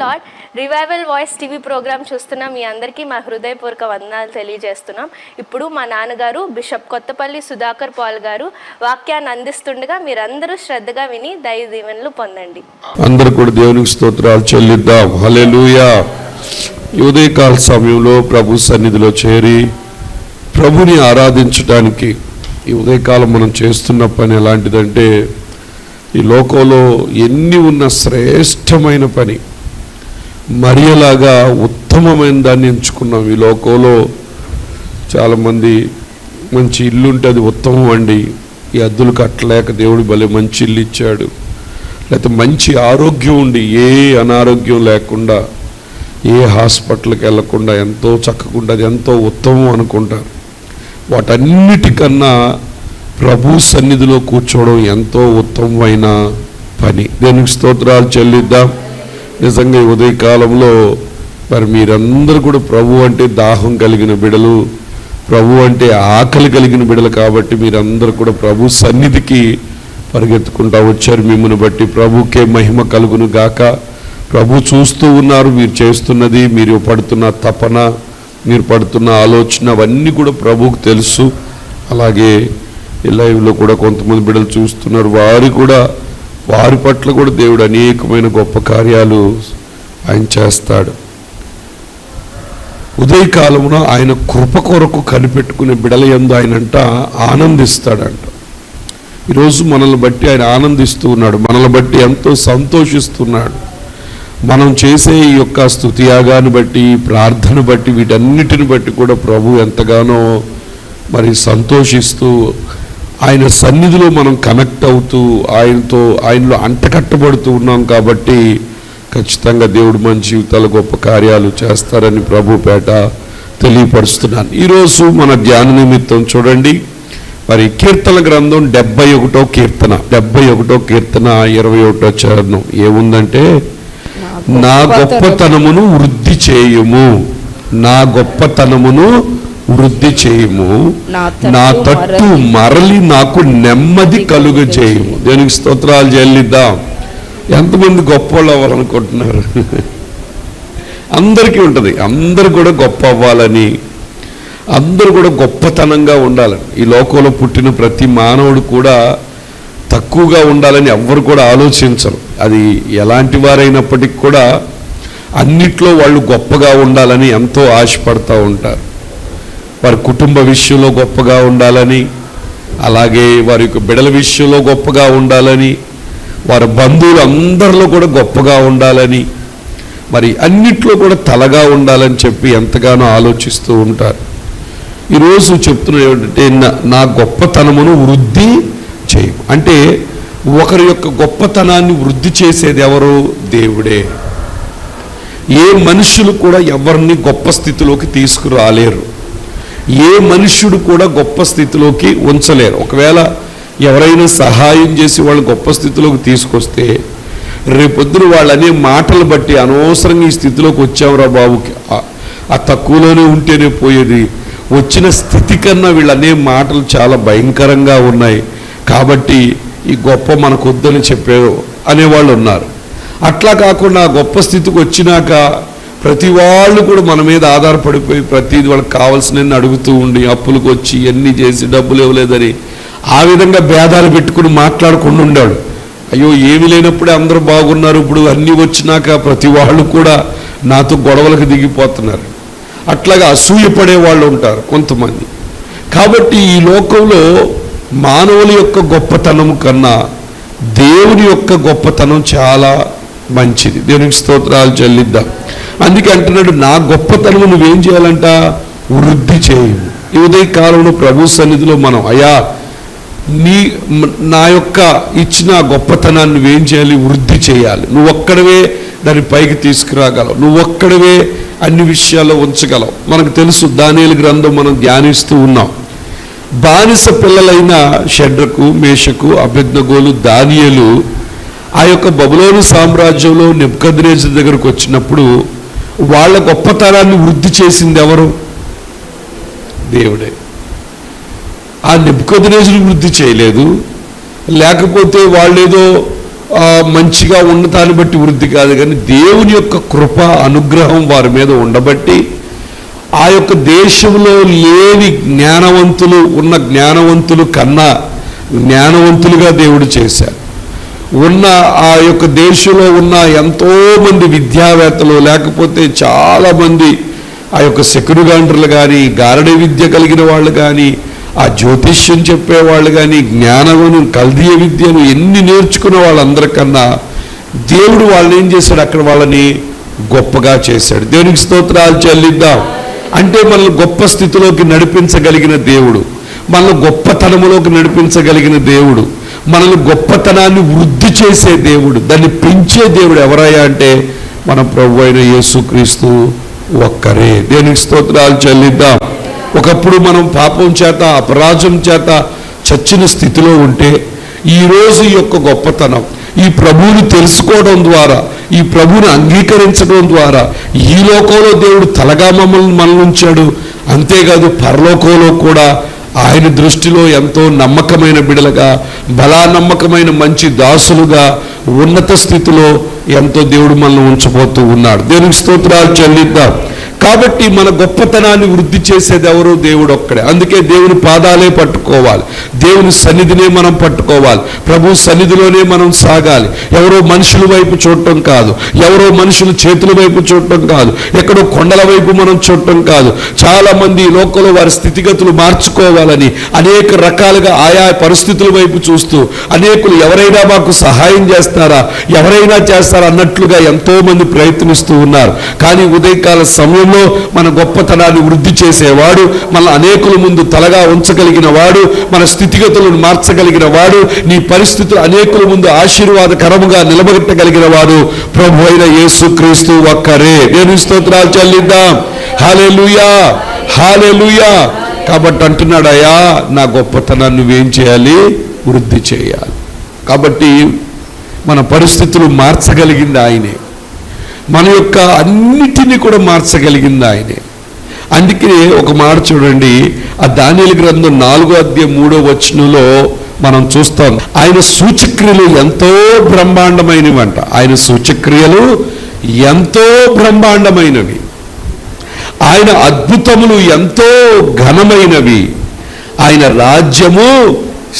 Lord Revival Voice TV program చూస్తున్న మీ అందరికీ మా హృదయపూర్వక వందనాలు తెలియజేస్తున్నాం. ఇప్పుడు మా నాన్నగారు బిషప్ కొత్తపల్లి సుధాకర్ పాల్ గారు వాక్యాన్ని అందిస్తుండగా మీరందరూ శ్రద్ధగా విని దయ దీవెనలు పొందండి. అందరు కూడా దేవునికి స్తోత్రాలు చెల్లిద్దాం. హలెలుయా ఉదయకాల సమయంలో ప్రభు సన్నిధిలో చేరి ప్రభుని ఆరాధించడానికి ఈ ఉదయకాలం మనం చేస్తున్న పని ఎలాంటిదంటే ఈ లోకంలో ఎన్ని ఉన్న శ్రేష్టమైన పని మరియలాగా ఉత్తమమైన దాన్ని ఎంచుకున్నాం ఈ లోకంలో. చాలామంది మంచి ఇల్లు ఉంటే అది ఉత్తమం అండి. ఈ అద్దులు కట్టలేక దేవుడు భలే మంచి ఇల్లు ఇచ్చాడు. లేకపోతే మంచి ఆరోగ్యం ఉండి ఏ అనారోగ్యం లేకుండా ఏ హాస్పిటల్కి వెళ్ళకుండా ఎంతో చక్కకుండా అది ఎంతో ఉత్తమం అనుకుంటారు. వాటన్నిటికన్నా ప్రభు సన్నిధిలో కూర్చోవడం ఎంతో ఉత్తమమైన పని. దేనికి స్తోత్రాలు చెల్లిద్దాం. నిజంగా ఈ ఉదయకాలంలో మరి మీరందరూ కూడా ప్రభు అంటే దాహం కలిగిన బిడలు ప్రభు అంటే ఆకలి కలిగిన బిడలు కాబట్టి మీరందరూ కూడా ప్రభు సన్నిధికి పరిగెత్తుకుంటా వచ్చారు మిమ్మల్ని బట్టి. ప్రభుకే మహిమ కలుగును గాక. ప్రభు చూస్తూ ఉన్నారు మీరు చేస్తున్నది మీరు పడుతున్న తపన మీరు పడుతున్న ఆలోచన అవన్నీ కూడా ప్రభుకు తెలుసు. అలాగే లైవ్లో కూడా కొంతమంది బిడ్డలు చూస్తున్నారు. వారు కూడా వారి పట్ల కూడా దేవుడు అనేకమైన గొప్ప కార్యాలు ఆయన చేస్తాడు. ఉదయకాలమున ఆయన కృప కొరకు కనిపెట్టుకునే బిడల యందు ఆయనంట ఆనందిస్తాడంట. ఈరోజు మనల్ని బట్టి ఆయన ఆనందిస్తూ ఉన్నాడు. మనల్ని బట్టి ఎంతో సంతోషిస్తున్నాడు. మనం చేసే ఈ యొక్క స్థుతియాగాన్ని బట్టి ప్రార్థన బట్టి వీటన్నిటిని బట్టి కూడా ప్రభు ఎంతగానో మరి సంతోషిస్తూ ఆయన సన్నిధిలో మనం కనెక్ట్ అవుతూ ఆయనతో ఆయనలో అంటకట్టబడుతూ ఉన్నాం కాబట్టి ఖచ్చితంగా దేవుడు మన జీవితాల గొప్ప కార్యాలు చేస్తారని ప్రభు పేట తెలియపరుస్తున్నాను. ఈరోజు మన ధ్యాన నిమిత్తం చూడండి. మరి కీర్తన గ్రంథం డెబ్బై ఒకటో కీర్తన డెబ్బై ఒకటో కీర్తన ఇరవై ఒకటో చరణం. ఏముందంటే నా గొప్పతనమును వృద్ధి చేయుము. నా గొప్పతనమును వృద్ధి చేయుము. నా తట్టు మరలి నాకు నెమ్మది కలుగ చేయము. దేనికి స్తోత్రాలు చెల్లిద్దాం. ఎంతమంది గొప్ప వాళ్ళు అవ్వాలనుకుంటున్నారు అందరికీ ఉంటుంది. అందరు కూడా గొప్ప అవ్వాలని అందరూ కూడా గొప్పతనంగా ఉండాలని. ఈ లోకంలో పుట్టిన ప్రతి మానవుడు కూడా తక్కువగా ఉండాలని ఎవ్వరు కూడా ఆలోచించరు. అది ఎలాంటి వారైనప్పటికీ కూడా అన్నిట్లో వాళ్ళు గొప్పగా ఉండాలని ఎంతో ఆశపడతా ఉంటారు. వారి కుటుంబ విషయంలో గొప్పగా ఉండాలని అలాగే వారి యొక్క బిడల విషయంలో గొప్పగా ఉండాలని వారి బంధువులు అందరిలో కూడా గొప్పగా ఉండాలని మరి అన్నిట్లో కూడా తలగా ఉండాలని చెప్పి ఎంతగానో ఆలోచిస్తూ ఉంటారు. ఈరోజు చెప్తున్న ఏమిటంటే నా- నా గొప్పతనమును వృద్ధి చేయ అంటే ఒకరి యొక్క గొప్పతనాన్ని వృద్ధి చేసేది ఎవరు? దేవుడే. ఏ మనుషులు కూడా ఎవరిని గొప్ప స్థితిలోకి తీసుకురాలేరు. ఏ మనుష్యుడు కూడా గొప్ప స్థితిలోకి ఉంచలేరు. ఒకవేళ ఎవరైనా సహాయం చేసి వాళ్ళు గొప్ప స్థితిలోకి తీసుకొస్తే రేపొద్దున వాళ్ళనే మాటలు బట్టి అనవసరంగా ఈ స్థితిలోకి వచ్చావురా బాబుకి. ఆ- తక్కువలోనే ఉంటేనే పోయేది. వచ్చిన స్థితి కన్నా వీళ్ళనే మాటలు చాలా భయంకరంగా ఉన్నాయి. కాబట్టి ఈ గొప్ప మనకొద్దని చెప్పారు అనేవాళ్ళు ఉన్నారు. అట్లా కాకుండా గొప్ప స్థితికి వచ్చినాక ప్రతి వాళ్ళు కూడా మన మీద ఆధారపడిపోయి ప్రతిది వాళ్ళకి కావాల్సిన అడుగుతూ ఉండి అప్పులకు వచ్చి ఎన్ని చేసి డబ్బులు ఇవ్వలేదని ఆ విధంగా భేదాలు పెట్టుకుని మాట్లాడకుండా ఉండాడు. అయ్యో ఏమీ లేనప్పుడే అందరూ బాగున్నారు ఇప్పుడు అన్నీ వచ్చినాక ప్రతి వాళ్ళు కూడా నాతో గొడవలకు దిగిపోతున్నారు. అట్లాగా అసూయపడే వాళ్ళు ఉంటారు కొంతమంది. కాబట్టి ఈ లోకంలో మానవుల యొక్క గొప్పతనం కన్నా దేవుని యొక్క గొప్పతనం చాలా మంచిది. దేవునికి స్తోత్రాలు చెల్లిద్దాం. అందుకే అంటున్నాడు నా గొప్పతనం నువ్వేం చేయాలంట? వృద్ధి చేయు ఈ ఉదయ కాలంలో ప్రభు సన్నిధిలో మనం అయా నీ నా యొక్క ఇచ్చిన గొప్పతనాన్ని నువ్వేం చేయాలి? వృద్ధి చేయాలి. నువ్వు ఒక్కడవే దాన్ని పైకి తీసుకురాగలవు. నువ్వు ఒక్కడవే అన్ని విషయాల్లో ఉంచగలవు. మనకు తెలుసు దానియలు గ్రంథం మనం ధ్యానిస్తూ ఉన్నాం. బానిస పిల్లలైన షడ్రకు మేషకు అభిజ్ఞగోలు దానియలు ఆ యొక్క బబులోను సామ్రాజ్యంలో నెబ్కద్రేజు దగ్గరకు వచ్చినప్పుడు వాళ్ళ గొప్పతనాన్ని వృద్ధి చేసింది ఎవరు? దేవుడే. ఆ నెబ్కొదినేజుని వృద్ధి చేయలేదు. లేకపోతే వాళ్ళేదో మంచిగా ఉన్నదాన్ని బట్టి వృద్ధి కాదు కానీ దేవుని యొక్క కృప అనుగ్రహం వారి మీద ఉండబట్టి ఆ యొక్క దేశంలో లేని జ్ఞానవంతులు ఉన్న జ్ఞానవంతులు కన్నా జ్ఞానవంతులుగా దేవుడు చేశారు ఉన్న ఆ యొక్క దేశంలో ఉన్న ఎంతోమంది విద్యావేత్తలు లేకపోతే చాలామంది ఆ యొక్క సెకురుగాండ్రులు కానీ గారడి విద్య కలిగిన వాళ్ళు కానీ ఆ జ్యోతిష్యం చెప్పేవాళ్ళు కానీ జ్ఞానమును కల్దీయ విద్యను ఎన్ని నేర్చుకున్న వాళ్ళందరికన్నా దేవుడు వాళ్ళని ఏం చేశాడు? అక్కడ వాళ్ళని గొప్పగా చేశాడు. దేవునికి స్తోత్రాలు చెల్లిద్దాం. అంటే మనల్ని గొప్ప స్థితిలోకి నడిపించగలిగిన దేవుడు మనల్ని గొప్పతనములోకి నడిపించగలిగిన దేవుడు. మనల్ని గొప్పతనాన్ని వృద్ధి చేసే దేవుడు దాన్ని పెంచే దేవుడు ఎవరయ్యా అంటే మన ప్రభు అయిన యేసుక్రీస్తు ఒక్కరే. దేనికి స్తోత్రాలు చెల్లిద్దాం. ఒకప్పుడు మనం పాపం చేత అపరాజం చేత చచ్చిన స్థితిలో ఉంటే ఈ రోజు ఈ యొక్క గొప్పతనం ఈ ప్రభువుని తెలుసుకోవడం ద్వారా ఈ ప్రభువుని అంగీకరించడం ద్వారా ఈ లోకంలో దేవుడు తలగా మమ్మల్ని మనల్ని ఉంచాడు అంతేకాదు పరలోకంలో కూడా ఆయన దృష్టిలో ఎంతో నమ్మకమైన బిడలుగా బలా నమ్మకమైన మంచి దాసులుగా ఉన్నత స్థితిలో ఎంతో దేవుడు మనల్ని ఉంచబోతూ ఉన్నాడు. దేవునికి స్తోత్రాలు చెల్లిద్దాం. కాబట్టి మన గొప్పతనాన్ని వృద్ధి చేసేది ఎవరు దేవుడు ఒక్కడే. అందుకే దేవుని పాదాలే పట్టుకోవాలి. దేవుని సన్నిధినే మనం పట్టుకోవాలి. ప్రభు సన్నిధిలోనే మనం సాగాలి. ఎవరో మనుషుల వైపు చూడటం కాదు. ఎవరో మనుషుల చేతుల వైపు చూడటం కాదు. ఎక్కడో కొండల వైపు మనం చూడటం కాదు. చాలా మంది ఈ లోకంలో వారి స్థితిగతులు మార్చుకోవాలని అనేక రకాలుగా ఆయా పరిస్థితుల వైపు చూస్తూ అనేకులు ఎవరైనా మాకు సహాయం చేస్తారా? ఎవరైనా చేస్తారా? అన్నట్లుగా ఎంతో మంది ప్రయత్నిస్తూ ఉన్నారు. కానీ ఉదయకాల సమయంలో మన గొప్పతనాన్ని వృద్ధి చేసేవాడు మన అనేకుల ముందు తలగా ఉంచగలిగిన వాడు మన స్థితిగతులను మార్చగలిగిన వాడు నీ పరిస్థితులు అనేకుల ముందు ఆశీర్వాదకరముగా నిలబెట్టగలిగిన వాడు ప్రభు అయిన యేసు క్రీస్తు ఒక్కరే. నేను స్తోత్రాలు చెల్లిద్దాం. హాలే లూయ కాబట్టి అంటున్నాడయా నా గొప్పతనాన్ని నువ్వేం చేయాలి? వృద్ధి చేయాలి. కాబట్టి మన పరిస్థితులు మార్చగలిగింది ఆయనే. మన యొక్క అన్నిటినీ కూడా మార్చగలిగింది ఆయనే. అందుకే ఒక మాట చూడండి ఆ దానిల గ్రంథం నాలుగో అధ్యాయం మూడో వచనంలో మనం చూస్తాం ఆయన సూచక్రియలు ఎంతో బ్రహ్మాండమైనవి అంట ఆయన సూచక్రియలు ఎంతో బ్రహ్మాండమైనవి. ఆయన అద్భుతములు ఎంతో ఘనమైనవి. ఆయన రాజ్యము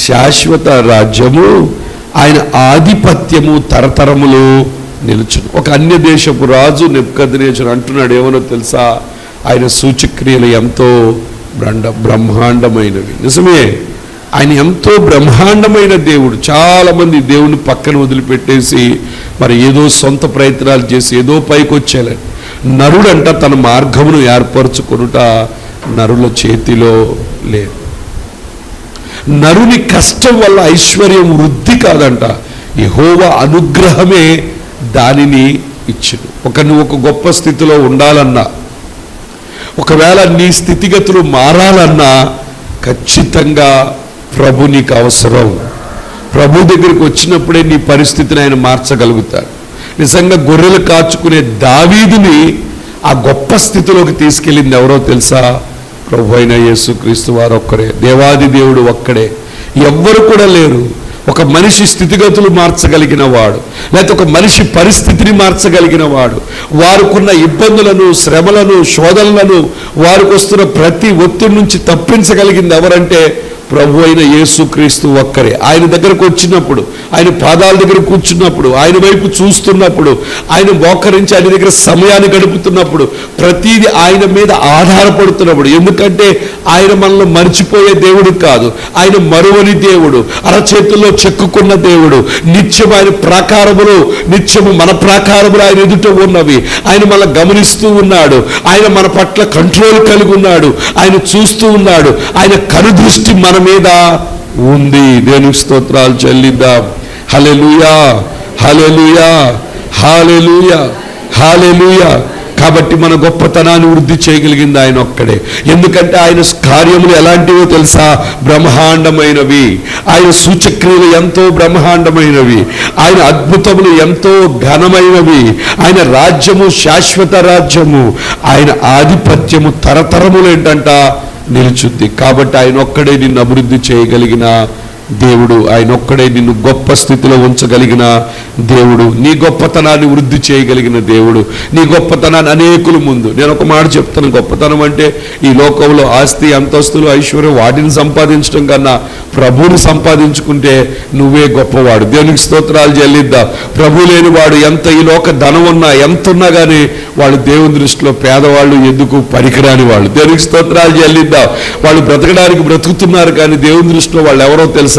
శాశ్వత రాజ్యము. ఆయన ఆధిపత్యము తరతరములు నిలుచును. ఒక అన్య దేశపు రాజు నెప్పుకద్రేజుడు అంటున్నాడు ఏమనో తెలుసా? ఆయన సూచక్రియలు ఎంతో బ్రండ బ్రహ్మాండమైనవి. నిజమే ఆయన ఎంతో బ్రహ్మాండమైన దేవుడు. చాలా మంది దేవుని పక్కన వదిలిపెట్టేసి మరి ఏదో సొంత ప్రయత్నాలు చేసి ఏదో పైకి వచ్చేయాలని నరుడంట తన మార్గమును ఏర్పరచుకొనుట నరుల చేతిలో లేదు. నరుని కష్టం వల్ల ఐశ్వర్యం వృద్ధి కాదంట. యహోవ అనుగ్రహమే దానిని ఇచ్చును. ఒక నువ్వు ఒక గొప్ప స్థితిలో ఉండాలన్నా ఒకవేళ నీ స్థితిగతులు మారాలన్నా ఖచ్చితంగా ప్రభు నీకు అవసరం. ప్రభు దగ్గరికి వచ్చినప్పుడే నీ పరిస్థితిని ఆయన మార్చగలుగుతాడు. నిజంగా గొర్రెలు కాచుకునే దావీదిని ఆ గొప్ప స్థితిలోకి తీసుకెళ్ళింది ఎవరో తెలుసా? ప్రభు అయిన యేసుక్రీస్తు వారు ఒక్కరే దేవాది దేవుడు ఒక్కడే. ఎవ్వరు కూడా లేరు. ఒక మనిషి స్థితిగతులు మార్చగలిగిన వాడు లేకపోతే ఒక మనిషి పరిస్థితిని మార్చగలిగిన వాడు వారికున్న ఇబ్బందులను శ్రమలను శోధనలను వారికి వస్తున్న ప్రతి ఒత్తిడి నుంచి తప్పించగలిగింది ఎవరంటే ప్రభు అయిన యేసుక్రీస్తు ఒక్కరే. ఆయన దగ్గరకు వచ్చినప్పుడు ఆయన పాదాల దగ్గర కూర్చున్నప్పుడు ఆయన వైపు చూస్తున్నప్పుడు ఆయన మోకరించి ఆయన దగ్గర సమయాన్ని గడుపుతున్నప్పుడు ప్రతిదీ ఆయన మీద ఆధారపడుతున్నప్పుడు. ఎందుకంటే ఆయన మనల్ని మర్చిపోయే దేవుడు కాదు. ఆయన మరువని దేవుడు అరచేతుల్లో చెక్కుకున్న దేవుడు. నిత్యం ఆయన ప్రాకారములు నిత్యము మన ప్రాకారములు ఆయన ఎదుట ఉన్నవి. ఆయన మన గమనిస్తూ ఉన్నాడు. ఆయన మన పట్ల కంట్రోల్ కలిగి ఉన్నాడు. ఆయన చూస్తూ ఉన్నాడు. ఆయన కనుదృష్టి మన మీద ఉంది. దేవునికి స్తోత్రాలు చెల్లిద్దాం. హలెలుయా హలెలుయా హాలెలుయా హాలెలుయా కాబట్టి మన గొప్పతనాన్ని వృద్ధి చేయగలిగింది ఆయన ఒక్కడే. ఎందుకంటే ఆయన కార్యములు ఎలాంటివో తెలుసా? బ్రహ్మాండమైనవి. ఆయన సూచక్రియలు ఎంతో బ్రహ్మాండమైనవి. ఆయన అద్భుతములు ఎంతో ఘనమైనవి. ఆయన రాజ్యము శాశ్వత రాజ్యము. ఆయన ఆధిపత్యము తరతరములు ఏంటంట? నిలుచుద్ది. కాబట్టి ఆయన ఒక్కడే నిన్ను అభివృద్ధి చేయగలిగిన దేవుడు ఆయన ఒక్కడే నిన్ను గొప్ప స్థితిలో ఉంచగలిగిన దేవుడు. నీ గొప్పతనాన్ని వృద్ధి చేయగలిగిన దేవుడు. నీ గొప్పతనాన్ని అనేకుల ముందు. నేను ఒక మాట చెప్తాను. గొప్పతనం అంటే ఈ లోకంలో ఆస్తి అంతస్తులు ఐశ్వర్యం వాటిని సంపాదించడం కన్నా ప్రభువుని సంపాదించుకుంటే నువ్వే గొప్పవాడు. దేవునికి స్తోత్రాలు చెల్లిద్దాం. ప్రభు లేని వాడు ఎంత ఈ లోక ధనం ఉన్నా ఎంత ఉన్నా కానీ వాళ్ళు దేవుని దృష్టిలో పేదవాళ్ళు ఎందుకు పనికిరాని వాళ్ళు? దేవునికి స్తోత్రాలు చెల్లిద్దాం. వాళ్ళు బ్రతకడానికి బ్రతుకుతున్నారు కానీ దేవుని దృష్టిలో వాళ్ళు ఎవరో తెలుసు?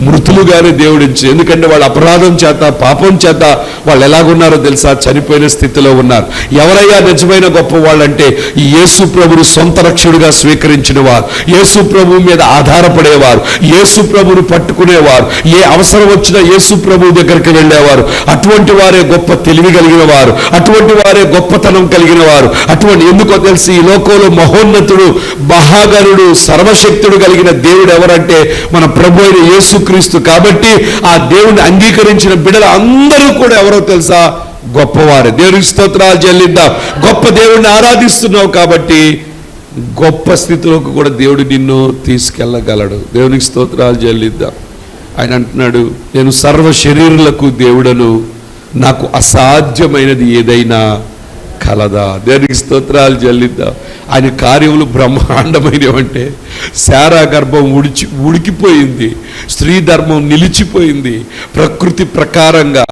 మృతులుగానే దేవుడించి ఎందుకంటే వాళ్ళ అపరాధం చేత పాపం చేత వాళ్ళు ఎలాగున్నారో తెలుసా? చనిపోయిన స్థితిలో ఉన్నారు. ఎవరయ్యా నిజమైన గొప్ప వాళ్ళంటే ఈ యేసు ప్రభుని సొంత రక్షుడిగా స్వీకరించిన వారు యేసు ప్రభు మీద ఆధారపడేవారు. యేసు ప్రభుని పట్టుకునేవారు. ఏ అవసరం వచ్చినా యేసు ప్రభు దగ్గరికి వెళ్ళేవారు. అటువంటి వారే గొప్ప తెలివి కలిగిన వారు అటువంటి వారే గొప్పతనం కలిగిన వారు అటువంటి ఎందుకో తెలిసి? ఈ లోకంలో మహోన్నతుడు మహాగరుడు సర్వశక్తుడు కలిగిన దేవుడు ఎవరంటే మన ప్రభు అయిన యేసుక్రీస్తు. కాబట్టి ఆ దేవుని అంగీకరించిన బిడ్డలు అందరూ కూడా ఎవరో తెలుసా? గొప్పవారు. దేవుని స్తోత్రాలు చెల్లిద్దాం. గొప్ప దేవుడిని ఆరాధిస్తున్నావు కాబట్టి గొప్ప స్థితిలోకి కూడా దేవుడు నిన్ను తీసుకెళ్ళగలడు. దేవునికి స్తోత్రాలు చెల్లిద్దాం. ఆయన అంటున్నాడు నేను సర్వ శరీరులకు దేవుడను. నాకు అసాధ్యమైనది ఏదైనా కలదా. దేనికి స్తోత్రాలు చెల్లిద్దాం. ఆయన కార్యములు బ్రహ్మాండమైనవంటే శారా గర్భం ఉడిచి ఉడికిపోయింది. స్త్రీ ధర్మం నిలిచిపోయింది. ప్రకృతి ప్రకారంగా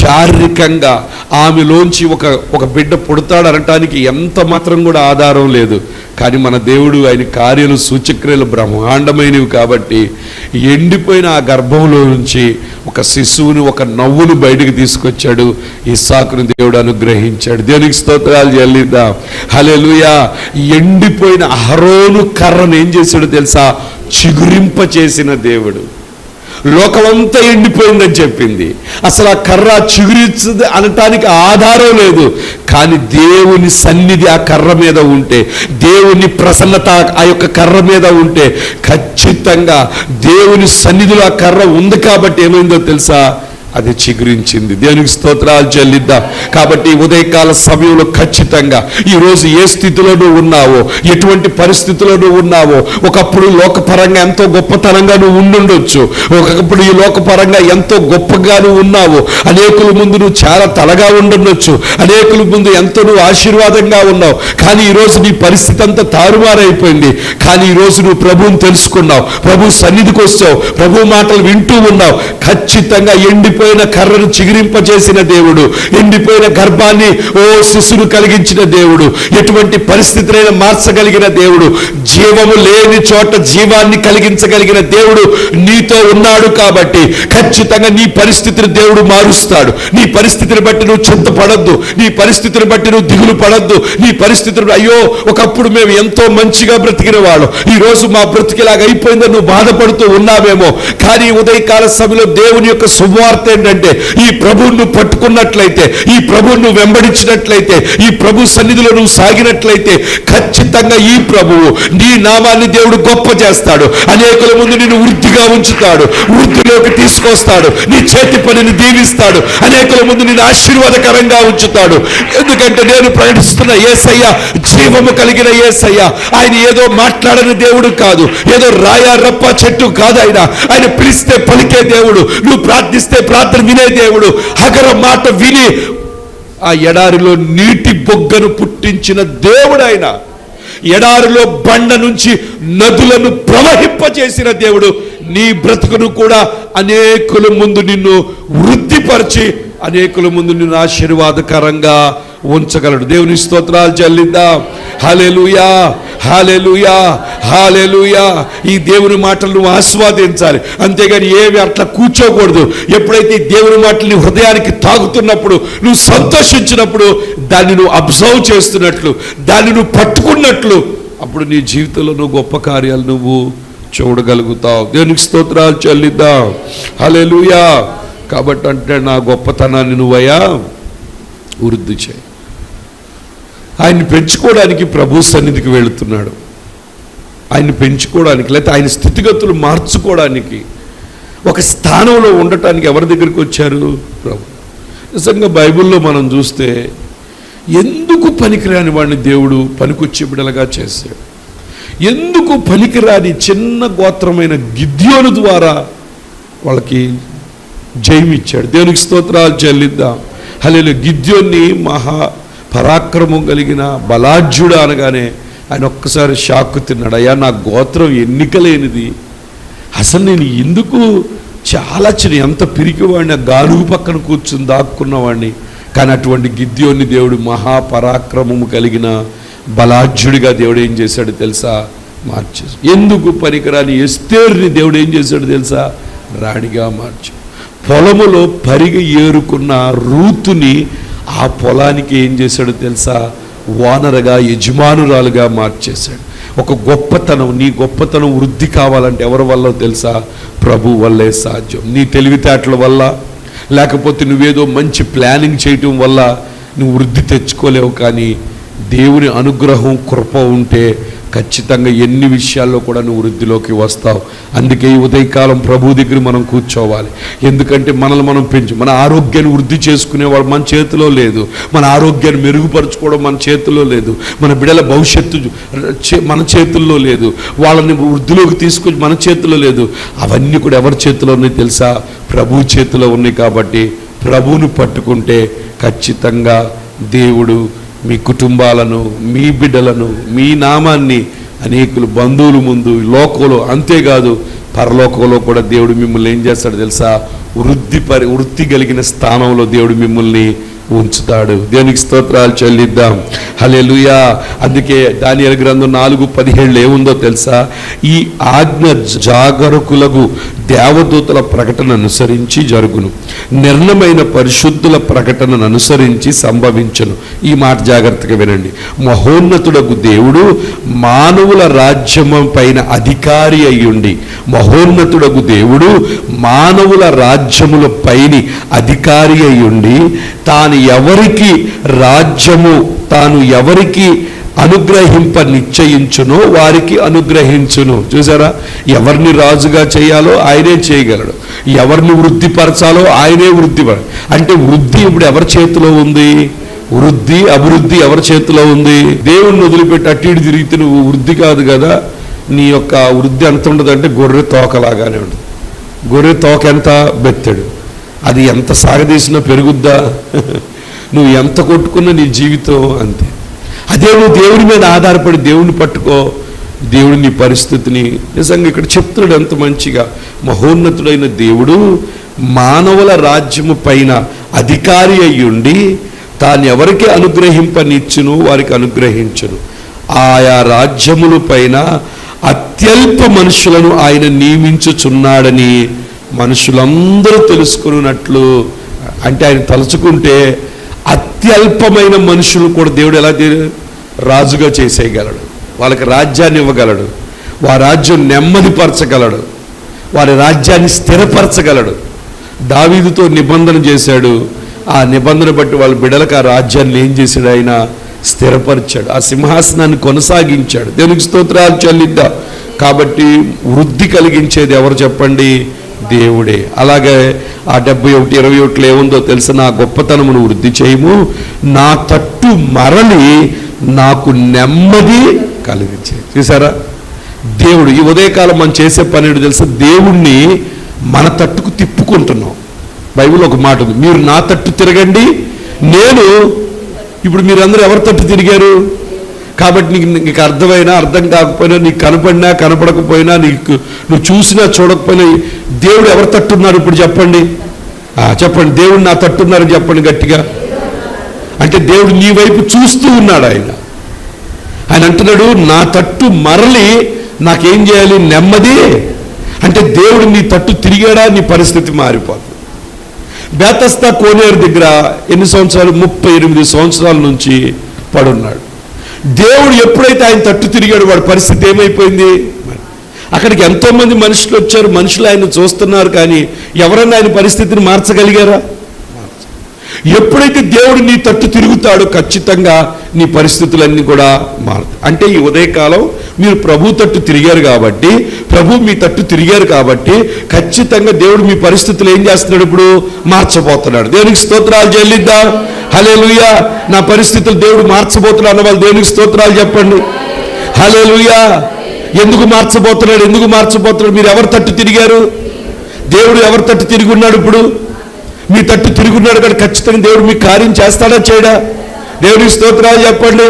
శారీరకంగా ఆమెలోంచి ఒక ఒక బిడ్డ పుడతాడనటానికి ఎంత మాత్రం కూడా ఆధారం లేదు. కానీ మన దేవుడు ఆయన కార్యాలు సూచక్రియలు బ్రహ్మాండమైనవి కాబట్టి ఎండిపోయిన ఆ గర్భంలో నుంచి ఒక శిశువుని ఒక నవ్వును బయటికి తీసుకొచ్చాడు. ఇస్సాకును దేవుడు అనుగ్రహించాడు. దేవునికి స్తోత్రాలు చెల్లిద్దాం. హలెలుయా ఎండిపోయిన అహరోను కర్రను ఏం చేశాడు తెలుసా? చిగురింప చేసిన దేవుడు. లోకమంతా ఎండిపోయిందని చెప్పింది. అసలు ఆ కర్ర చిగురించదు అనటానికి ఆధారం లేదు. కానీ దేవుని సన్నిధి ఆ కర్ర మీద ఉంటే దేవుని ప్రసన్నత ఆ యొక్క కర్ర మీద ఉంటే ఖచ్చితంగా దేవుని సన్నిధిలో ఆ కర్ర ఉంది కాబట్టి ఏమైందో తెలుసా? అది చిగురించింది. దేవునికి స్తోత్రాలు చెల్లిద్దాం. కాబట్టి ఉదయకాల సమయంలో ఖచ్చితంగా ఈ రోజు ఏ స్థితిలో నువ్వు ఉన్నావో ఎటువంటి పరిస్థితిలో నువ్వు ఉన్నావో ఒకప్పుడు లోకపరంగా ఎంతో గొప్పతనంగా నువ్వు ఉండుండొచ్చు. ఒకప్పుడు ఈ లోకపరంగా ఎంతో గొప్పగా నువ్వు ఉన్నావు అనేకుల ముందు నువ్వు చాలా తలగా ఉండుండొచ్చు. అనేకుల ముందు ఎంతో నువ్వు ఆశీర్వాదంగా ఉన్నావు. కానీ ఈ రోజు నీ పరిస్థితి అంతా తారుమారైపోయింది. కానీ ఈ రోజు నువ్వు ప్రభువుని తెలుసుకున్నావు. ప్రభు సన్నిధికి వచ్చావు ప్రభు మాటలు వింటూ ఉన్నావు. ఖచ్చితంగా ఎండిపోయిన కర్రను చిగిరింపజేసిన దేవుడు ఎండిపోయిన గర్భాన్ని ఓ శిశును కలిగించిన దేవుడు ఎటువంటి పరిస్థితులైనా మార్చగలిగిన దేవుడు జీవము లేని చోట జీవాన్ని కలిగించగలిగిన దేవుడు నీతో ఉన్నాడు కాబట్టి ఖచ్చితంగా నీ పరిస్థితిని దేవుడు మారుస్తాడు. నీ పరిస్థితిని బట్టి నువ్వు చింతపడద్దు. నీ పరిస్థితిని బట్టి నువ్వు దిగులు పడద్దు. నీ పరిస్థితులు అయ్యో ఒకప్పుడు మేము ఎంతో మంచిగా బ్రతికిన వాళ్ళం. ఈ రోజు మా బ్రతికిలాగా అయిపోయిందని నువ్వు బాధపడుతూ ఉన్నావేమో. కానీ ఉదయకాల సమయంలో దేవుని యొక్క శుభవార్త ఏంటంటే ఈ ప్రభువును పట్టుకున్నట్లయితే ఈ ప్రభువును వెంబడించినట్లయితే ఈ ప్రభు సన్నిధిలో నువ్వు సాగినట్లయితే ఖచ్చితంగా ఈ ప్రభువు నీ నామాన్ని దేవుడు గొప్ప చేస్తాడు. అనేకుల ముందు నిన్ను వృద్ధిగా ఉంచుతాడు. వృద్ధిలోకి తీసుకొస్తాడు. నీ చేతి పనిని దీవిస్తాడు. అనేకుల ముందు నిన్ను ఆశీర్వాదకరంగా ఉంచుతాడు. ఎందుకంటే నేను ప్రకటిస్తున్న ఏసయ్య జీవము కలిగిన ఏసయ్య ఆయన ఏదో మాట్లాడని దేవుడు కాదు. ఏదో రాయా రప్ప చెట్టు కాదు ఆయన. ఆయన పిలిస్తే పలికే దేవుడు. నువ్వు ప్రార్థిస్తే మాట వినే దేవుడు హగర మాట విని ఆ ఎడారిలో నీటి బొగ్గను పుట్టించిన దేవుడు ఆయన ఎడారిలో బండ నుంచి నదులను ప్రవహింపచేసిన దేవుడు నీ బ్రతుకును కూడా అనేకుల ముందు నిన్ను వృద్ధిపరిచి అనేకుల ముందు నిన్ను ఆశీర్వాదకరంగా ఉంచగలడు. దేవుని స్తోత్రాలు చెల్లిద్దాం. Hallelujah hallelujah hallelujah. ఈ దేవుని మాటలు నువ్వు ఆస్వాదించాలి. అంతేగాని ఏవి అట్లా కూర్చోకూడదు. ఎప్పుడైతే ఈ దేవుని మాటలు నీ హృదయానికి తాగుతున్నప్పుడు నువ్వు సంతోషించినప్పుడు దాన్ని నువ్వు అబ్జర్వ్ చేస్తున్నట్లు దాన్ని నువ్వు పట్టుకున్నట్లు అప్పుడు నీ జీవితంలో నువ్వు గొప్ప కార్యాలు నువ్వు చూడగలుగుతావు. దేవునికి స్తోత్రాలు చెల్లిద్దాం. హల్లెలూయా కాబట్టి అంటే నా గొప్పతనాన్ని నువ్వయ్యా వృద్ధి చేయి. ఆయన్ని పెంచుకోవడానికి ప్రభు సన్నిధికి వెళుతున్నాడు. ఆయన్ని పెంచుకోవడానికి లేకపోతే ఆయన స్థితిగతులు మార్చుకోవడానికి ఒక స్థానంలో ఉండటానికి ఎవరి దగ్గరికి వచ్చారు? ప్రభు. నిజంగా బైబిల్లో మనం చూస్తే ఎందుకు పనికిరాని వాడిని దేవుడు పనికొచ్చే బిడలుగా చేశాడు? ఎందుకు పనికిరాని చిన్న గోత్రమైన గిద్యోను ద్వారా వాళ్ళకి జయమిచ్చాడు? దేవునికి స్తోత్రాలు చెల్లిద్దాం. హలో గిద్యోన్ని మహా పరాక్రమం కలిగిన బలాఢ్యుడు అనగానే ఆయన ఒక్కసారి షాక్ తిన్నాడు. అయ్యా నా గోత్రం ఎన్నికలేనిది. అసలు నేను ఎందుకు చాలా చిన్న ఎంత పిరికివాడిని ఆ గాలుగు పక్కన కూర్చుని దాక్కున్నవాడిని. కానీ అటువంటి గిద్యోని దేవుడు మహాపరాక్రమము కలిగిన బలాఢ్యుడిగా దేవుడు ఏం చేశాడు తెలుసా? మార్చేసి ఎందుకు పనికిరాని ఎస్తేర్ని దేవుడు ఏం చేశాడు తెలుసా? రాణిగా మార్చు పొలములో పరిగ ఏరుకున్న రూతుని ఆ పొలానికి ఏం చేశాడు తెలుసా? వానరగా యజమానురాలుగా మార్చేశాడు. ఒక గొప్పతనం నీ గొప్పతనం వృద్ధి కావాలంటే ఎవరి వల్ల తెలుసా? ప్రభు వల్లే సాధ్యం. నీ తెలివితేటల వల్ల లేకపోతే నువ్వేదో మంచి ప్లానింగ్ చేయటం వల్ల నువ్వు వృద్ధి తెచ్చుకోలేవు కానీ దేవుని అనుగ్రహం కృప ఉంటే ఖచ్చితంగా ఎన్ని విషయాల్లో కూడా నువ్వు వృద్ధిలోకి వస్తావు. అందుకే ఈ ఉదయకాలం ప్రభు దగ్గర మనం కూర్చోవాలి. ఎందుకంటే మనల్ని మనం పెంచు మన ఆరోగ్యాన్ని వృద్ధి చేసుకునేవాడు మన చేతిలో లేదు. మన ఆరోగ్యాన్ని మెరుగుపరచుకోవడం మన చేతిలో లేదు. మన బిడల భవిష్యత్తు చే- మన చేతుల్లో లేదు. వాళ్ళని వృద్ధిలోకి తీసుకొచ్చి మన చేతిలో లేదు. అవన్నీ కూడా ఎవరి చేతిలో ఉన్నాయి తెలుసా? ప్రభు చేతిలో ఉన్నాయి కాబట్టి ప్రభువును పట్టుకుంటే ఖచ్చితంగా దేవుడు మీ కుటుంబాలను మీ బిడ్డలను మీ నామాన్ని అనేకులు బంధువుల ముందు లోకంలో అంతేకాదు పరలోకంలో కూడా దేవుడు మిమ్మల్ని ఏం చేస్తాడు తెలుసా? వృద్ధి పరి వృత్తి కలిగిన స్థానంలో దేవుడు మిమ్మల్ని ఉంచుతాడు. దేవునికి స్తోత్రాలు చెల్లిద్దాం. హల్లెలూయా. అందుకే దానియల గ్రంథం నాలుగు పదిహేళ్ళు ఏముందో తెలుసా? ఈ ఆజ్ఞ జాగరకులకు దేవదూతల ప్రకటన అనుసరించి జరుగును. నిర్ణమైన పరిశుద్ధుల ప్రకటనను అనుసరించి సంభవించను. ఈ మాట జాగ్రత్తగా వినండి. మహోన్నతుడకు దేవుడు మానవుల రాజ్యము పైన అధికారి అయ్యుండి మహోన్నతుడకు దేవుడు మానవుల రాజ్యముల పైని అధికారి అయ్యుండి తాను ఎవరికి రాజ్యము తాను ఎవరికి అనుగ్రహింప నిశ్చయించునో వారికి అనుగ్రహించును. చూసారా? ఎవరిని రాజుగా చేయాలో ఆయనే చేయగలడు. ఎవరిని వృద్ధిపరచాలో ఆయనే వృద్ధి అంటే వృద్ధి ఇప్పుడు ఎవరి చేతిలో ఉంది? వృద్ధి అభివృద్ధి ఎవరి చేతిలో ఉంది? దేవుణ్ణి వదిలిపెట్టి అటు ఇటు తిరిగితే నువ్వు వృద్ధి కాదు కదా? నీ యొక్క వృద్ధి ఎంత ఉండదంటే గొర్రె తోకలాగానే ఉంటుంది. గొర్రె తోక ఎంత? బెత్తడు. అది ఎంత సాగదీసినా పెరుగుద్దా? నువ్వు ఎంత కొట్టుకున్నా నీ జీవితం అంతే. అదే నువ్వు దేవుడి మీద ఆధారపడి దేవుడిని పట్టుకో దేవుడు నీ పరిస్థితిని నిజంగా ఇక్కడ చెప్తున్నాడు ఎంత మంచిగా. మహోన్నతుడైన దేవుడు మానవుల రాజ్యము పైన అధికారి అయ్యుండి తాను ఎవరికి అనుగ్రహింపనిచ్చును వారికి అనుగ్రహించను. ఆయా రాజ్యముల పైన అత్యల్ప మనుషులను ఆయన నియమించుచున్నాడని మనుషులందరూ తెలుసుకున్నట్లు అంటే ఆయన తలుచుకుంటే అత్యల్పమైన మనుషులు కూడా దేవుడు ఎలా రాజుగా చేసేయగలడు. వాళ్ళకి రాజ్యాన్ని ఇవ్వగలడు. వారి రాజ్యం నెమ్మదిపరచగలడు. వారి రాజ్యాన్ని స్థిరపరచగలడు. దావీదుతో నిబంధన చేశాడు. ఆ నిబంధన బట్టి వాళ్ళ బిడలకు ఆ రాజ్యాన్ని ఏం చేశాడు ఆయన? స్థిరపరిచాడు. ఆ సింహాసనాన్ని కొనసాగించాడు. దేవునికి స్తోత్రాలు చెల్లిద్దా. కాబట్టి వృద్ధి కలిగించేది ఎవరు చెప్పండి? దేవుడే. అలాగే ఆ డెబ్బై ఒకటి ఇరవై ఒకటిలో ఏముందో తెలుసు? నా గొప్పతనమును వృద్ధి చేయము. నా తట్టు మరలి నాకు నెమ్మది కలిగించే. చూసారా దేవుడు ఈ ఉదయకాలం మనం చేసే పని ఏంటో తెలుసా? దేవుణ్ణి మన తట్టుకు తిప్పుకుంటున్నాం. బైబిల్ ఒక మాట ఉంది. మీరు నా తట్టు తిరగండి. నేను ఇప్పుడు మీరందరూ ఎవరి తట్టు తిరిగారు? కాబట్టి నీకు నీకు అర్థమైనా అర్థం కాకపోయినా నీకు కనపడినా కనపడకపోయినా నీకు నువ్వు చూసినా చూడకపోయినా దేవుడు ఎవరు తట్టున్నారు ఇప్పుడు చెప్పండి? ఆ, చెప్పండి. దేవుడు నా తట్టున్నారని చెప్పండి గట్టిగా. అంటే దేవుడు నీ వైపు చూస్తూ ఉన్నాడు ఆయన. ఆయన అంటున్నాడు నా తట్టు మరలి నాకేం చేయాలి? నెమ్మది. అంటే దేవుడు నీ తట్టు తిరిగాడా? నీ పరిస్థితి మారిపోతుంది బేతస్తా కోనేరు దగ్గర ఎన్ని సంవత్సరాలు? ముప్పై ఎనిమిది సంవత్సరాల నుంచి పడున్నాడు. దేవుడు ఎప్పుడైతే ఆయన తట్టు తిరిగాడు వాడి పరిస్థితి ఏమైపోయింది? అక్కడికి ఎంతో మంది మనుషులు వచ్చారు మనుషులు ఆయన చూస్తున్నారు కానీ ఎవరన్నా ఆయన పరిస్థితిని మార్చగలిగారా? ఎప్పుడైతే దేవుడు నీ తట్టు తిరుగుతాడో ఖచ్చితంగా నీ పరిస్థితులన్నీ కూడా మారుతాయి అంటే ఈ ఉదయకాలం మీరు ప్రభు తట్టు తిరిగారు కాబట్టి ప్రభు మీ తట్టు తిరిగారు కాబట్టి ఖచ్చితంగా దేవుడు మీ పరిస్థితులు ఏం చేస్తున్నాడు ఇప్పుడు? మార్చబోతున్నాడు. దేవునికి స్తోత్రాలు చెల్లిద్దాం. హలే నా పరిస్థితులు దేవుడు మార్చబోతున్నాడు అన్న వాళ్ళు దేవునికి స్తోత్రాలు చెప్పండి. హలే ఎందుకు మార్చబోతున్నాడు? ఎందుకు మార్చబోతున్నాడు? మీరు ఎవరు తట్టు తిరిగారు? దేవుడు ఎవరి తట్టు తిరిగి ఉన్నాడు ఇప్పుడు? మీ తట్టు తిరిగి ఉన్నాడు కానీ ఖచ్చితంగా దేవుడు మీ కార్యం చేస్తాడా చేయడా? దేవుడికి స్తోత్రాలు చెప్పండి.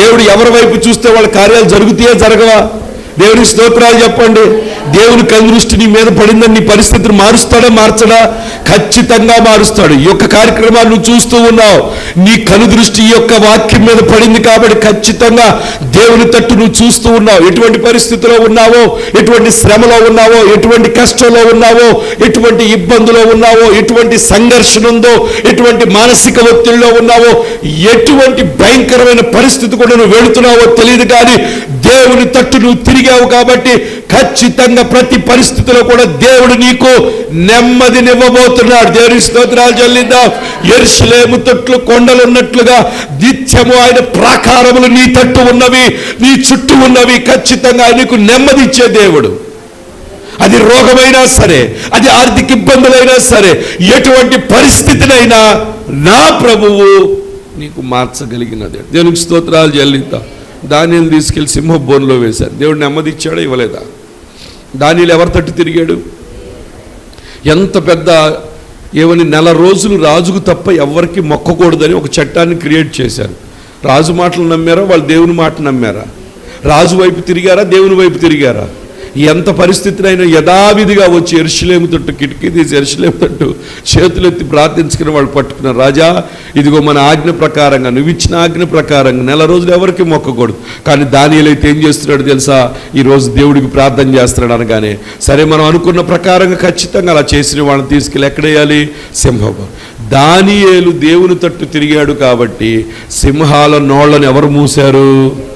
దేవుడు ఎవరి వైపు చూస్తే వాళ్ళ కార్యాలు జరుగుతాయా జరగవా? దేవుని స్తోత్రాలు చెప్పండి. దేవుని కందృష్టి నీ మీద పడిందని నీ పరిస్థితిని మారుస్తాడా మార్చడా? ఖచ్చితంగా మారుస్తాడు. ఈ యొక్క కార్యక్రమాన్ని నువ్వు చూస్తూ ఉన్నావు. నీ కనుదృష్టి ఈ యొక్క వాక్యం మీద పడింది కాబట్టి ఖచ్చితంగా దేవుని తట్టు నువ్వు చూస్తూ ఉన్నావు. ఎటువంటి పరిస్థితిలో ఉన్నావో ఎటువంటి శ్రమలో ఉన్నావో ఎటువంటి కష్టంలో ఉన్నావో ఎటువంటి ఇబ్బందులో ఉన్నావో ఎటువంటి సంఘర్షణ ఉందో ఎటువంటి మానసిక ఒత్తిడిలో ఉన్నావో ఎటువంటి భయంకరమైన పరిస్థితి కూడా నువ్వు వెళుతున్నావో తెలియదు కానీ దేవుని తట్టు నువ్వు తిరిగావు కాబట్టి ఖచ్చితంగా ప్రతి పరిస్థితిలో కూడా దేవుడు నీకు నెమ్మదినివ్వబోతున్నాడు దేవుని స్తోత్రాలు చెల్లిద్దాం. ఎరుసలేము తొట్లు కొండలు ఉన్నట్లుగా నిత్యము ఆయన ప్రాకారములు నీ తట్టు ఉన్నవి నీ చుట్టూ ఉన్నవి. ఖచ్చితంగా నీకు నెమ్మది ఇచ్చే దేవుడు. అది రోగమైనా సరే అది ఆర్థిక ఇబ్బందులైనా సరే ఎటువంటి పరిస్థితినైనా నా ప్రభువు నీకు మార్చగలిగినది. దేవునికి స్తోత్రాలు చెల్లిద్దాం. దానిని తీసుకెళ్ళి సింహ బోన్లో వేశారు. దేవుడు నెమ్మది ఇచ్చాడా ఇవ్వలేదా? దానిలో ఎవరి తట్టు తిరిగాడు? ఎంత పెద్ద ఏమని నెల రోజులు రాజుకు తప్ప ఎవరికి మొక్కకూడదని ఒక చట్టాన్ని క్రియేట్ చేశారు. రాజు మాటలు నమ్మారా? వాళ్ళు దేవుని మాట నమ్మారా? రాజు వైపు తిరిగారా? దేవుని వైపు తిరిగారా? ఎంత పరిస్థితినైనా యథావిధిగా వచ్చి ఎరుసలేము తట్టు కిటికీ తీసి ఎరుసలేము తట్టు చేతులెత్తి ప్రార్థించుకుని వాళ్ళు పట్టుకున్నారు. రాజా ఇదిగో మన ఆజ్ఞ ప్రకారంగా నువ్వు ఇచ్చిన ఆజ్ఞ ప్రకారంగా నెల రోజులు ఎవరికి మొక్కకూడదు. కానీ దానిలో అయితే ఏం చేస్తున్నాడు తెలుసా? ఈ రోజు దేవుడికి ప్రార్థన చేస్తున్నాడు అనగానే సరే మనం అనుకున్న ప్రకారంగా ఖచ్చితంగా అలా చేసిన వాళ్ళని తీసుకెళ్ళి ఎక్కడేయాలి? సింహం దానియేలు దేవుని తట్టు తిరిగాడు కాబట్టి సింహాల నోళ్ళను ఎవరు మూశారు?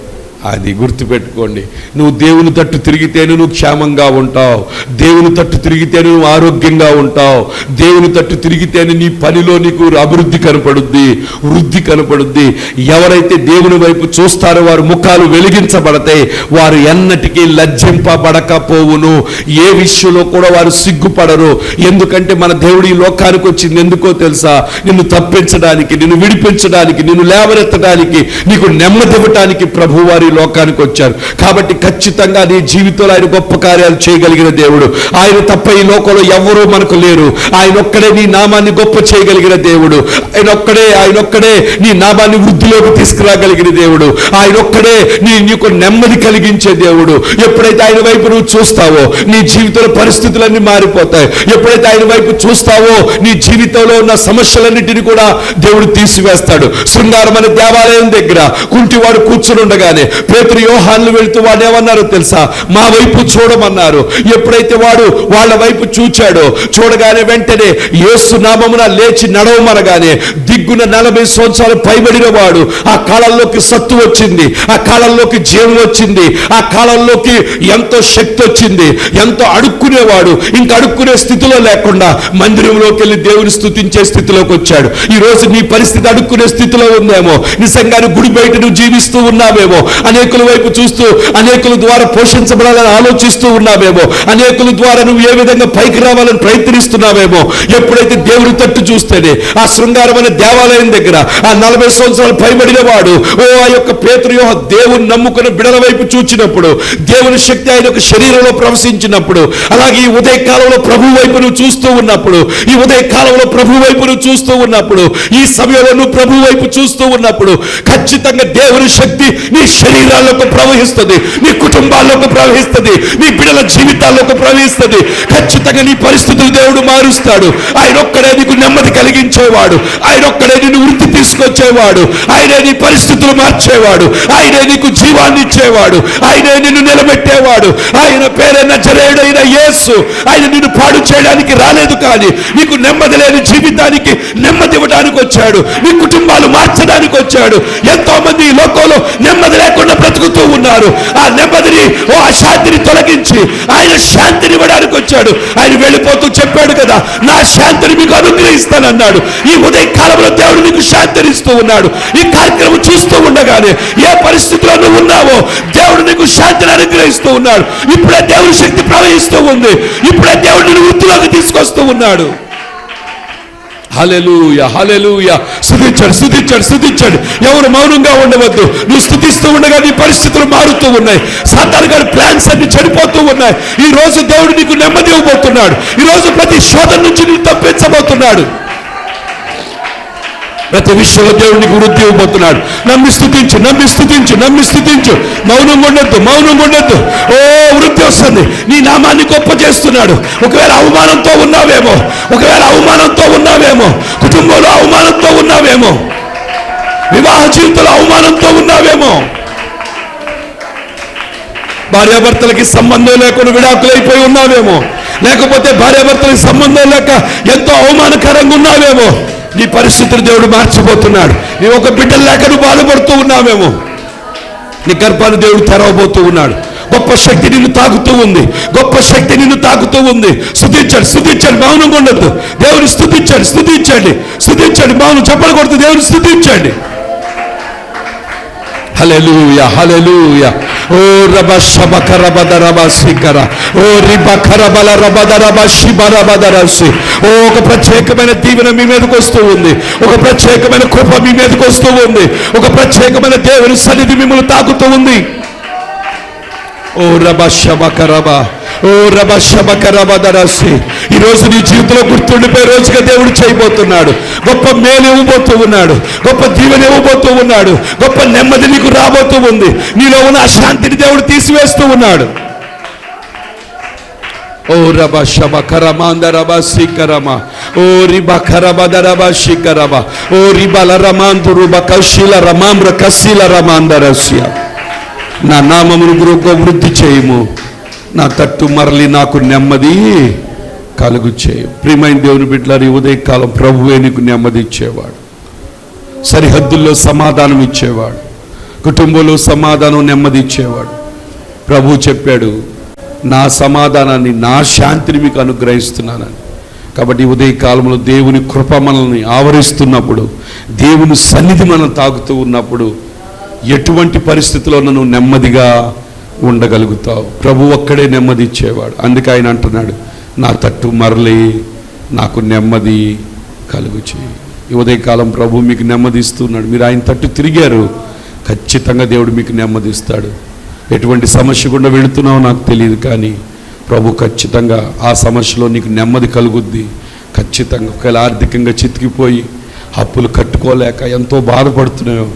అది గుర్తుపెట్టుకోండి. నువ్వు దేవుని తట్టు తిరిగితేనే నువ్వు క్షేమంగా ఉంటావు. దేవుని తట్టు తిరిగితేనే నువ్వు ఆరోగ్యంగా ఉంటావు. దేవుని తట్టు తిరిగితేనే నీ పనిలో నీకు అభివృద్ధి కనపడుద్ది వృద్ధి కనపడుద్ది. ఎవరైతే దేవుని వైపు చూస్తారో వారు ముఖాలు వెలిగించబడతాయి. వారు ఎన్నటికీ లజ్జింపబడకపోవును. ఏ విషయంలో కూడా వారు సిగ్గుపడరు. ఎందుకంటే మన దేవుడు ఈ లోకానికి వచ్చింది ఎందుకో తెలుసా? నిన్ను తప్పించడానికి నిన్ను విడిపించడానికి నిన్ను లేవనెత్తడానికి నీకు నెమ్మదివ్వటానికి ప్రభువారి లోకానికి వచ్చారు. కాబట్టి ఖచ్చితంగా నీ జీవితంలో ఆయన గొప్ప కార్యాలు చేయగలిగిన దేవుడు. ఆయన తప్ప ఈ లోకంలో ఎవరూ మనకు లేరు. ఆయన ఒక్కడే నీ నామాన్ని గొప్ప చేయగలిగిన దేవుడు. ఆయన ఒక్కడే ఆయన ఒక్కడే నీ నామాన్ని వృద్ధిలోకి తీసుకురాగలిగిన దేవుడు. ఆయన ఒక్కడే నీ నీకు నెమ్మది కలిగించే దేవుడు. ఎప్పుడైతే ఆయన వైపు నువ్వు చూస్తావో నీ జీవితంలో పరిస్థితులన్నీ మారిపోతాయి. ఎప్పుడైతే ఆయన వైపు చూస్తావో నీ జీవితంలో ఉన్న సమస్యలన్నిటిని కూడా దేవుడు తీసివేస్తాడు. శృంగారం అనే దేవాలయం దగ్గర కుంటివాడు కూర్చుని ఉండగానే పేతురు యోహాన్లు వెళుతూ వాడు ఏమన్నారో తెలుసా? మా వైపు చూడమన్నారు. ఎప్పుడైతే వాడు వాళ్ళ వైపు చూచాడో చూడగానే వెంటనే యేసు నామమున లేచి నడవమనగానే దిగ్గున నలభై సంవత్సరాలు పైబడిన వాడు ఆ కాలంలోకి సత్తు వచ్చింది ఆ కాలంలోకి జీవం వచ్చింది ఆ కాలంలోకి ఎంతో శక్తి వచ్చింది ఎంతో అడుక్కునేవాడు. ఇంకా అడుక్కునే స్థితిలో లేకుండా మందిరంలోకి వెళ్ళి దేవుని స్థుతించే స్థితిలోకి వచ్చాడు. ఈ రోజు నీ పరిస్థితి అడుక్కునే స్థితిలో ఉందేమో? నిజంగానే గుడి బయట నువ్వు జీవిస్తూ ఉన్నావేమో? అనేకుల వైపు చూస్తూ అనేకుల ద్వారా పోషించబడాలని ఆలోచిస్తూ ఉన్నావేమో. అనేకుల ద్వారా నువ్వు ఏ విధంగా పైకి రావాలని ప్రయత్నిస్తున్నావేమో. ఎప్పుడైతే దేవుడి తట్టు చూస్తేనే ఆ శృంగారం అనే దేవాలయం దగ్గర ఆ నలభై సంవత్సరాలు పైబడిన వాడు ఓ ఆ యొక్క పేతృయోహ యొక్క దేవుని నమ్ముకున్న బిడల వైపు చూచినప్పుడు దేవుని శక్తి ఆయన యొక్క శరీరంలో ప్రవశించినప్పుడు అలాగే ఈ ఉదయ కాలంలో ప్రభు వైపు నువ్వు చూస్తూ ఉన్నప్పుడు ఈ ఉదయ కాలంలో ప్రభు వైపు నువ్వు చూస్తూ ఉన్నప్పుడు ఈ సమయంలో నువ్వు ప్రభు వైపు చూస్తూ ఉన్నప్పుడు ఖచ్చితంగా దేవుని శక్తి నీ శరీరాల్లోకి ప్రవహిస్తుంది నీ కుటుంబాల్లోకి ప్రవహిస్తుంది నీ బిడల జీవితాల్లోకి ప్రవహిస్తుంది. ఖచ్చితంగా నీ పరిస్థితులు దేవుడు మారుస్తాడు. ఆయన ఒక్కడే నీకు నెమ్మది కలిగించేవాడు. ఆయన ఒక్కడే నిన్ను వృత్తి తీసుకొచ్చేవాడు. ఆయనే నీ పరిస్థితులు మార్చేవాడు. ఆయనే నీకు జీవాన్ని ఇచ్చేవాడు. ఆయనే నిన్ను నిలబెట్టేవాడు. ఆయన పేరైన జరేడైన యేసు. ఆయన నిన్ను పాడు చేయడానికి రాలేదు కానీ నీకు నెమ్మది లేని జీవితానికి నెమ్మది ఇవ్వడానికి వచ్చాడు. నీ కుటుంబాలు మార్చడానికి వచ్చాడు. ఎంతో మంది ఈ లోకంలో నెమ్మది లేకుండా బ్రతుకుతూ ఉన్నారు. ఆ నెమ్మదిని ఓ ఆ శాంతిని తొలగించి ఆయన శాంతిని ఇవ్వడానికి వచ్చాడు. ఆయన వెళ్ళిపోతూ చెప్పాడు కదా నా శాంతిని మీకు అనుగ్రహిస్తానన్నాడు. ఈ ఉదయ కాలంలో దేవుడు నీకు శాంతిని ఇస్తూ ఉన్నాడు. ఈ కార్యక్రమం చూస్తూ ఉండగానే ఏ పరిస్థితిలో నువ్వు ఉన్నావో దేవుడు నీకు శాంతిని అనుగ్రహిస్తూ ఉన్నాడు. ఇప్పుడే దేవుడి శక్తి ప్రవహిస్తూ ఉంది. ఇప్పుడే దేవుడు నిన్ను వృత్తిలోకి తీసుకొస్తూ ఉన్నాడు. హలెలూయ హలెలూయ స్థుతించాడు స్థుతించాడు స్థుతించాడు. ఎవరు మౌనంగా ఉండవద్దు. నువ్వు స్థుతిస్తూ ఉండగా నీ పరిస్థితులు మారుతూ ఉన్నాయి. సాతాను గారి ప్లాన్స్ అన్ని చెడిపోతూ ఉన్నాయి. ఈ రోజు దేవుడు నీకు నెమ్మది ఇవ్వబోతున్నాడు ఈ రోజు ప్రతి శోధన నుంచి నీకు తప్పించబోతున్నాడు. ప్రతి విషయంలో దేవుడు నీకు వృద్ధి ఇవ్వబోతున్నాడు నమ్మి స్థుతించు నమ్మి స్థుతించు నమ్మి స్థుతించు. మౌనం ఉండొద్దు మౌనం ఉండొద్దు ఓ వృద్ధి వస్తుంది. నీ నామాన్ని గొప్ప చేస్తున్నాడు. ఒకవేళ అవమానంతో ఉన్నావేమో ఒకవేళ అవమానంతో ఉన్నావేమో కుటుంబంలో అవమానంతో ఉన్నావేమో వివాహ జీవితంలో అవమానంతో ఉన్నావేమో భార్యాభర్తలకి సంబంధం లేకుండా విడాకులైపోయి ఉన్నావేమో లేకపోతే భార్యాభర్తలకి సంబంధం లేక ఎంతో అవమానకరంగా ఉన్నావేమో నీ పరిస్థితులు దేవుడు మార్చిపోతున్నాడు నీ ఒక బిడ్డలు లేక నువ్వు బాధపడుతూ ఉన్నావేమో నీ గర్భాన్ని దేవుడు తెరవబోతూ ఉన్నాడు. గొప్ప శక్తి నిన్ను తాకుతూ ఉంది. గొప్ప శక్తి నిన్ను తాకుతూ ఉంది. స్థుతించండి స్థుతించండి మౌనంగా ఉండద్దు. దేవుని స్థుతించండి స్థుతించండి స్థుతించండి మౌనం చెప్పలు కొడుతూ దేవుని స్థుతించండి హలెలూయ హలెలూయ ఓ రబ శబక రబద రబ సికర ఓ రిబ కరబల రబద రబ శిబ రబద రసి ఓ ఒక ప్రత్యేకమైన దీవెన మీ మీదకి వస్తూ ఉంది. ఒక ప్రత్యేకమైన కృప మీ మీదకి వస్తూ ఉంది. ఒక ప్రత్యేకమైన దేవుని సన్నిధి మిమ్మల్ని తాకుతూ ఉంది. ఓ రబ శబక రబ ఓ రబ శబక రబ దరాసి. ఈ రోజు నీ జీవితంలో గుర్తుండిపోయే రోజుగా దేవుడు చేయబోతున్నాడు. గొప్ప మేలు ఇవ్వబోతూ ఉన్నాడు. గొప్ప దీవెన ఇవ్వబోతూ ఉన్నాడు. గొప్ప నెమ్మది నీకు రాబోతూ ఉంది. నీలో ఉన్న అశాంతిని దేవుడు తీసివేస్తూ ఉన్నాడు. ఓ రబ శబ కరమాంద రబ శిఖరమ ఓ రిబ కరబద రబ శిఖరమ ఓ రిబల రమాందు రుబ కశీల రమాంబ్ర కశీల రమాందరస్య నా నామమును గురుగా వృద్ధి చేయము. నా తట్టు మరలి నాకు నెమ్మది కలుగు చేయు. ప్రియమైన దేవుని బిడ్డలారి ఉదయకాలం ప్రభువే నీకు నెమ్మది ఇచ్చేవాడు. సరిహద్దుల్లో సమాధానం ఇచ్చేవాడు. కుటుంబంలో సమాధానం నెమ్మది ఇచ్చేవాడు. ప్రభు చెప్పాడు నా సమాధానాన్ని నా శాంతిని మీకు అనుగ్రహిస్తున్నానని. కాబట్టి ఉదయ ఉదయకాలంలో దేవుని కృప మనల్ని ఆవరిస్తున్నప్పుడు దేవుని సన్నిధి మనం తాగుతూ ఉన్నప్పుడు ఎటువంటి పరిస్థితిలో నువ్వు నెమ్మదిగా ఉండగలుగుతావు. ప్రభు ఒక్కడే నెమ్మది ఇచ్చేవాడు. అందుకే ఆయన అంటున్నాడు నా తట్టు మరలి నాకు నెమ్మది కలుగు చేయి. ఈ ఉదయకాలం ప్రభు మీకు నెమ్మది ఇస్తున్నాడు. మీరు ఆయన తట్టు తిరిగారు ఖచ్చితంగా దేవుడు మీకు నెమ్మది ఇస్తాడు. ఎటువంటి సమస్య గుండా వెళుతున్నావో నాకు తెలియదు కానీ ప్రభు ఖచ్చితంగా ఆ సమస్యలో నీకు నెమ్మది కలుగుద్ది. ఖచ్చితంగా ఒకవేళ ఆర్థికంగా చితికిపోయి అప్పులు కట్టుకోలేక ఎంతో బాధపడుతున్నాయో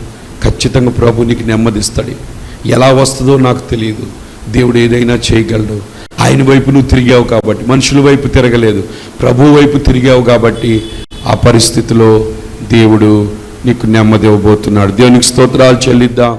ఖచ్చితంగా ప్రభు నీకు నెమ్మదిస్తాడు ఎలా వస్తుందో నాకు తెలియదు. దేవుడు ఏదైనా చేయగలడు. ఆయన వైపు నువ్వు తిరిగావు కాబట్టి మనుషుల వైపు తిరగలేదు. ప్రభు వైపు తిరిగావు కాబట్టి ఆ పరిస్థితిలో దేవుడు నీకు నెమ్మది ఇవ్వబోతున్నాడు. దేవునికి స్తోత్రాలు చెల్లిద్దాం.